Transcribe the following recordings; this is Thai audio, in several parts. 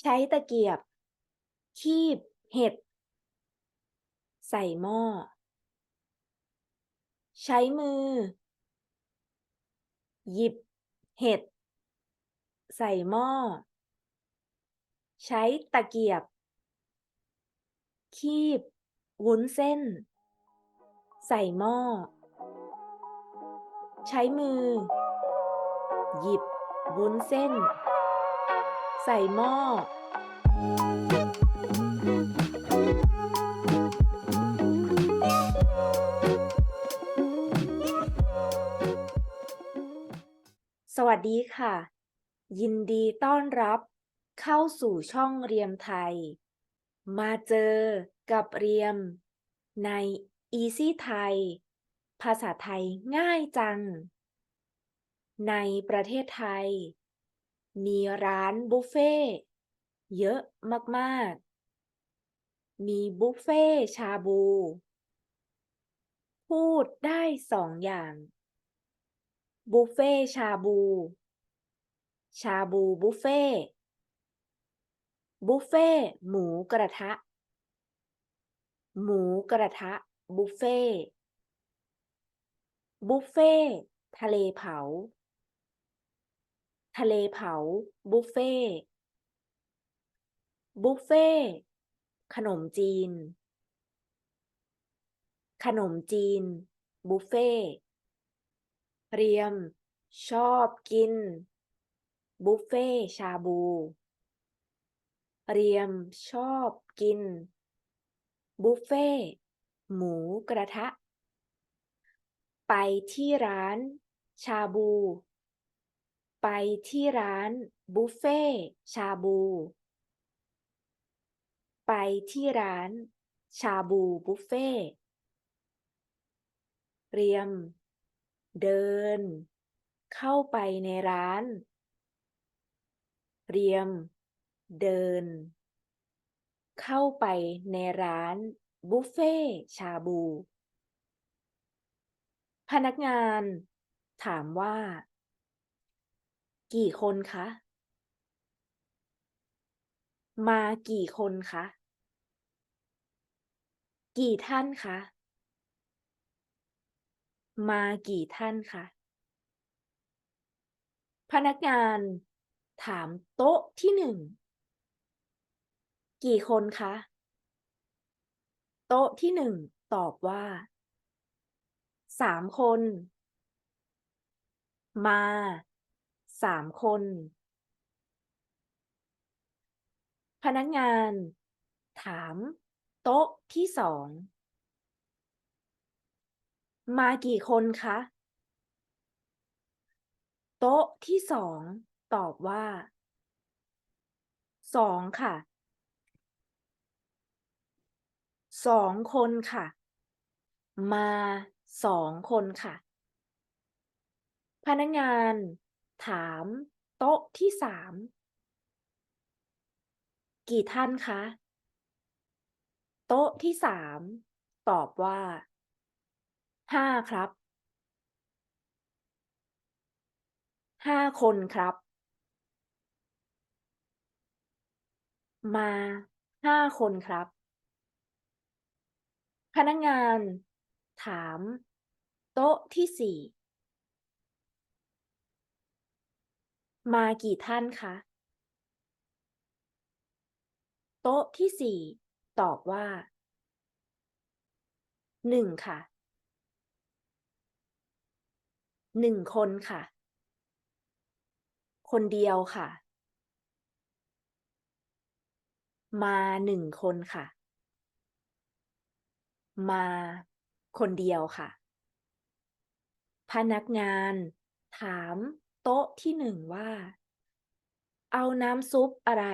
ใช้ตะเกียบ คีบ เห็ด ใส่หม้อ ใช้มือ หยิบ เห็ด ใส่หม้อ ใช้ตะเกียบ คีบ วุ้นเส้น ใส่หม้อ ใช้มือ หยิบ วุ้นเส้น ใส่หม้อ สวัสดีค่ะ ยินดีต้อนรับเข้าสู่ช่องเรียมไทย มาเจอกับเรียม ใน Easy ไทย ภาษาไทยง่ายจัง ในประเทศไทย มีร้านบุฟเฟ่เยอะมากๆ มีบุฟเฟ่ชาบู พูดได้สองอย่าง บุฟเฟ่ชาบู ชาบูบุฟเฟ่บุฟเฟ่หมูกระทะ หมูกระทะบุฟเฟ่บุฟเฟ่ทะเลเผา ทะเลเผา บุฟเฟ่บุฟเฟ่ขนมจีน ขนมจีน บุฟเฟ่เรียม ชอบกิน บุฟเฟ่ชาบู เรียมชอบกิน บุฟเฟ่หมูกระทะ ไปที่ร้าน ชาบู ไปที่ร้านบุฟเฟ่ชาบู ไปที่ร้าน ชาบูบุฟเฟ่ต์เรียม เดิน เข้าไปในร้านเรียม เดิน เข้าไปในร้านบุฟเฟ่ชาบู พนักงาน ถามว่า กี่คนคะ มากี่คนคะ กี่ท่านคะ มากี่ท่านคะ พนักงานถามโต๊ะที่หนึ่ง กี่คนคะ โต๊ะที่หนึ่งตอบว่า สามคน มา สามคน พนักงาน ถาม โต๊ะที่สอง มากี่คนคะ โต๊ะที่สอง ตอบว่าสองค่ะสองคนค่ะ มาสองคนค่ะ พนักงาน ถามโต๊ะที่สามกี่ท่านคะ โต๊ะที่สามตอบว่าห้าครับห้าคนครับ มาห้าคนครับ พนักงาน ถาม โต๊ะที่สี่ มากี่ท่านคะ โต๊ะที่สี่ตอบว่าหนึ่งค่ะหนึ่งคนค่ะ คนเดียวค่ะ มาหนึ่งคนค่ะ มาคนเดียวค่ะ พนักงาน ถาม โต๊ะที่หนึ่งว่า เอาน้ำซุปอะไร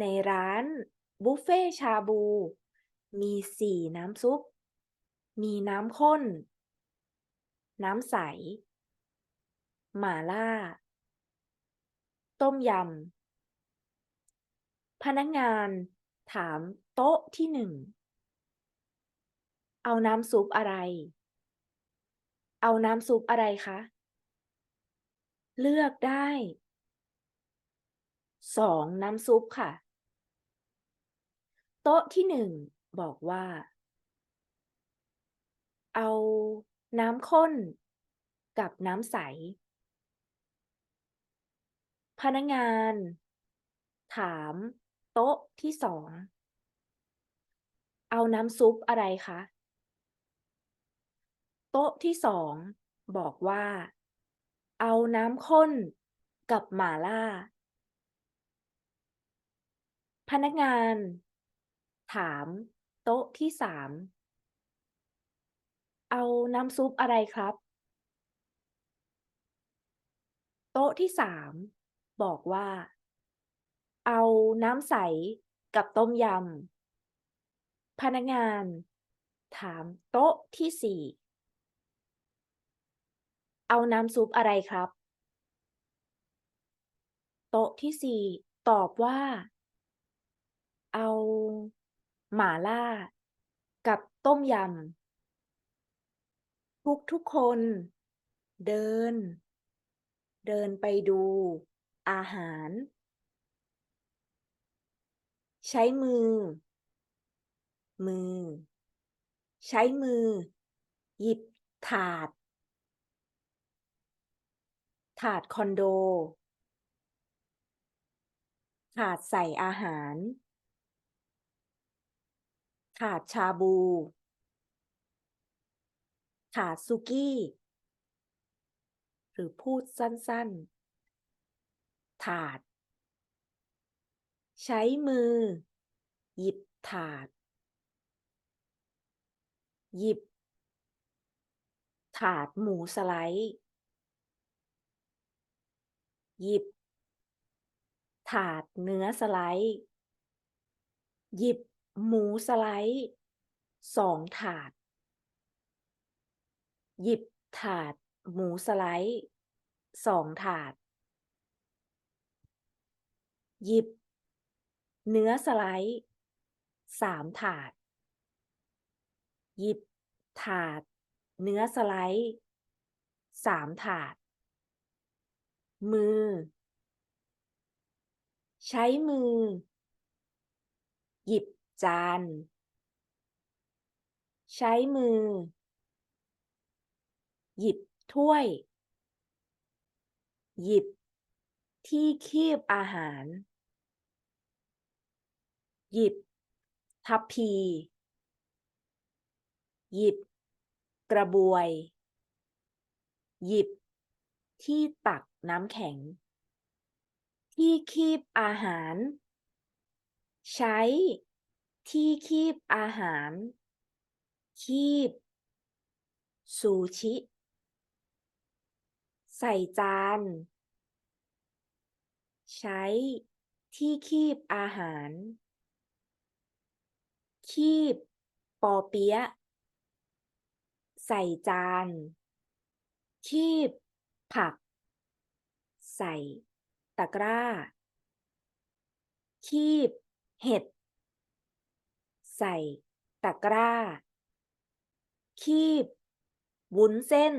ในร้านบุฟเฟ่ชาบู มีสี่น้ำซุป มีน้ำข้น น้ำใส หม่าล่า ต้มยำ พนักงานถามโต๊ะที่หนึ่ง เอาน้ำซุปอะไร เอาน้ำซุปอะไรคะ เลือกได้สองน้ำซุปค่ะ โต๊ะที่หนึ่งบอกว่า เอาน้ำข้นกับน้ำใส พนักงาน ถาม โต๊ะที่สอง เอาน้ำซุปอะไรคะ โต๊ะที่สองบอกว่า เอาน้ำข้นกับหม่าล่า พนักงาน ถาม โต๊ะที่สามเอาน้ำซุปอะไรครับ โต๊ะที่สามบอกว่า เอาน้ำใสกับต้มยำพนักงาน ถามโต๊ะที่สี่ เอาน้ำซุปอะไรครับ โต๊ะที่สี่ตอบว่า เอาหม่าล่า กับต้มยำทุกทุกคน เดิน เดินไปดู อาหาร ใช้มือ มือ ใช้มือ หยิบถาด ถาดคอนโดถาดใส่อาหารถาดชาบูถาดสุกี้ หรือพูดสั้นๆ ถาด ใช้มือ หยิบถาด หยิบ ถาดหมูสไลด์ หยิบ ถาดเนื้อสไลด์ หยิบหมูสไลด์สองถาด หยิบถาดหมูสไลด์สองถาด หยิบ เนื้อสไลด์สามถาด หยิบถาด เนื้อสไลด์สามถาด มือ ใช้มือ หยิบจาน ใช้มือ หยิบถ้วย หยิบ ที่คีบอาหาร หยิบ ทัพพี หยิบ กระบวย หยิบ ที่ตักน้ำแข็ง ที่คีบอาหาร ใช้ ที่คีบอาหาร คีบ ซูชิ ใส่จาน ใช้ ที่คีบอาหาร คีบ ปอเปี๊ยะใส่จาน คีบ ผัก ใส่ ตะกร้า คีบ เห็ด ใส่ ตะกร้า คีบ วุ้นเส้น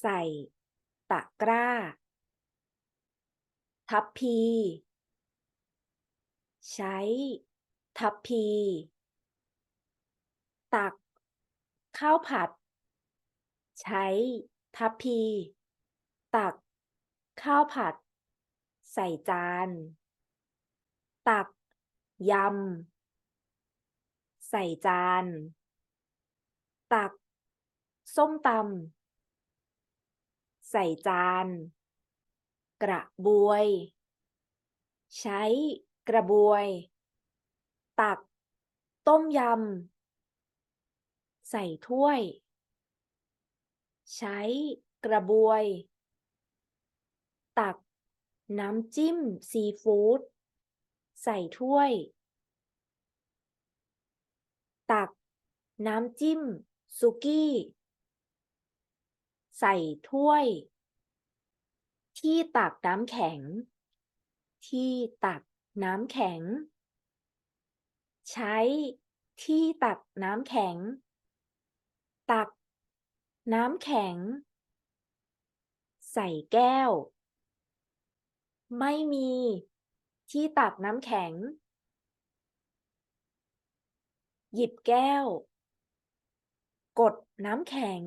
ใส่ ตะกร้า ทัพพี ใช้ ทัพพีตัก ข้าวผัด ใช้ ทัพพี ตัก ข้าวผัด ใส่จาน ตัก ยำ ใส่จาน ตัก ส้มตำ ใส่จาน กระบวย ใช้กระบวย ตัก ต้มยำ ใส่ถ้วย ใช้กระบวย ตักน้ำจิ้มซีฟู้ดใส่ถ้วย ตักน้ำจิ้มสุกี้ ใส่ถ้วย ที่ตักน้ำแข็ง ที่ตักน้ำแข็ง ใช้ที่ตักน้ำแข็ง ตัก น้ำแข็ง ใส่แก้ว ไม่มีที่ตักน้ำแข็ง หยิบแก้ว กดน้ำแข็ง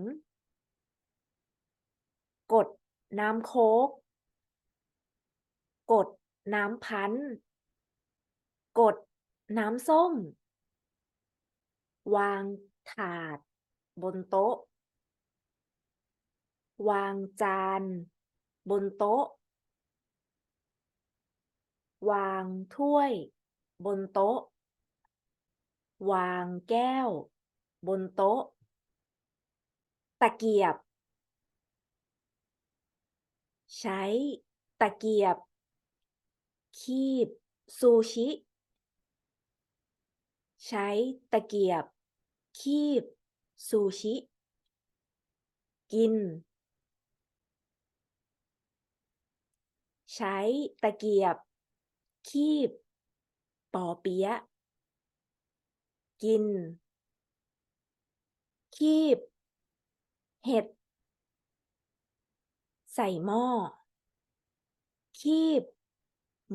กดน้ำโค้กกดน้ำพันต์กดน้ำส้ม วางถาด บนโต๊ะ วางจาน บนโต๊ะ วางถ้วย บนโต๊ะ วางแก้ว บนโต๊ะ ตะเกียบ ใช้ตะเกียบ คีบ ซูชิ ใช้ตะเกียบ คีบ ซูชิ กิน ใช้ตะเกียบ คีบ ปอเปี๊ยะ กิน คีบ เห็ด ใส่หม้อ คีบ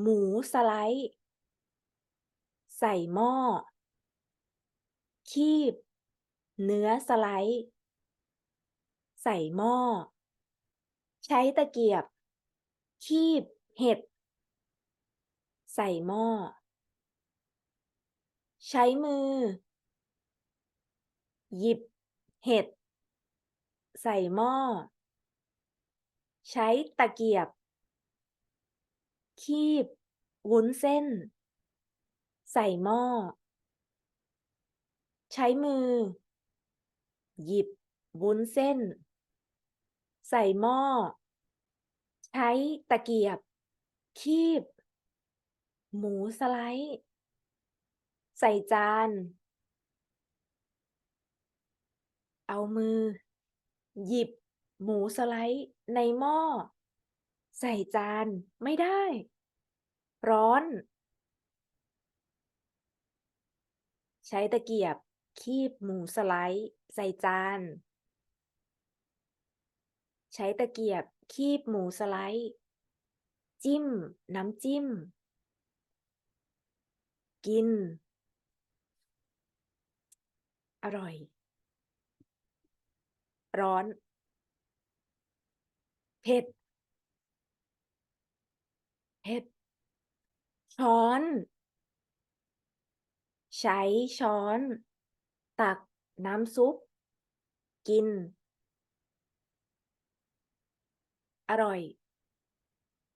หมูสไลด์ ใส่หม้อ คีบ เนื้อสไลด์ ใส่หม้อ ใช้ตะเกียบ คีบเห็ด ใส่หม้อ ใช้มือ หยิบ เห็ด ใส่หม้อ ใช้ตะเกียบ คีบวุ้นเส้น ใส่หม้อ ใช้มือ หยิบวุ้นเส้น ใส่หม้อ ใช้ตะเกียบ คีบ หมูสไลด์ ใส่จาน เอามือ หยิบ หมูสไลด์ในหม้อ ใส่จานไม่ได้ ร้อน ใช้ตะเกียบ คีบหมูสไลด์ ใส่จาน ใช้ตะเกียบ คีบหมูสไลด์ จิ้ม น้ำจิ้ม กิน อร่อย ร้อน เผ็ด เผ็ด ช้อน ใช้ช้อน ตักน้ำซุป กิน อร่อย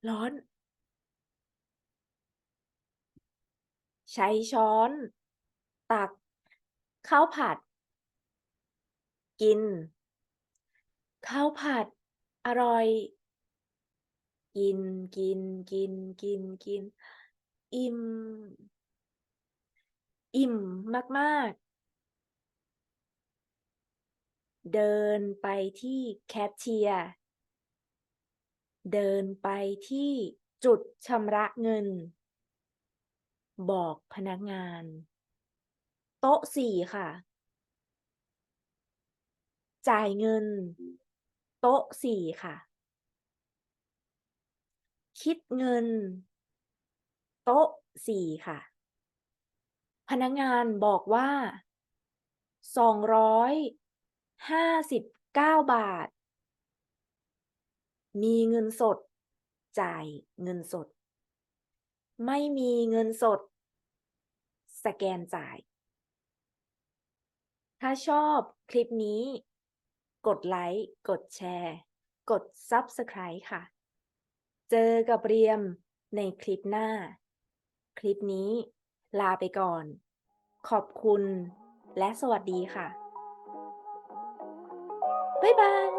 ร้อน ใช้ช้อน ตัก ข้าวผัด กิน ข้าวผัด อร่อย กินกินกินกินกิน อิ่ม อิ่มมากๆเดินไปที่แคชเชียร์ เดินไปที่จุดชำระเงิน บอกพนักงาน โต๊ะสี่ค่ะ จ่ายเงิน โต๊ะสี่ค่ะ คิดเงิน โต๊ะสี่ค่ะ พนักงานบอกว่าสองร้อยห้าสิบเก้าบาท มีเงินสด จ่ายเงินสด ไม่มีเงินสด สแกนจ่าย ถ้าชอบคลิปนี้ กดไลค์ กดแชร์ กด Subscribe ค่ะ เจอกับเรียมในคลิปหน้า คลิปนี้ลาไปก่อน ขอบคุณและสวัสดีค่ะ บ๊ายบาย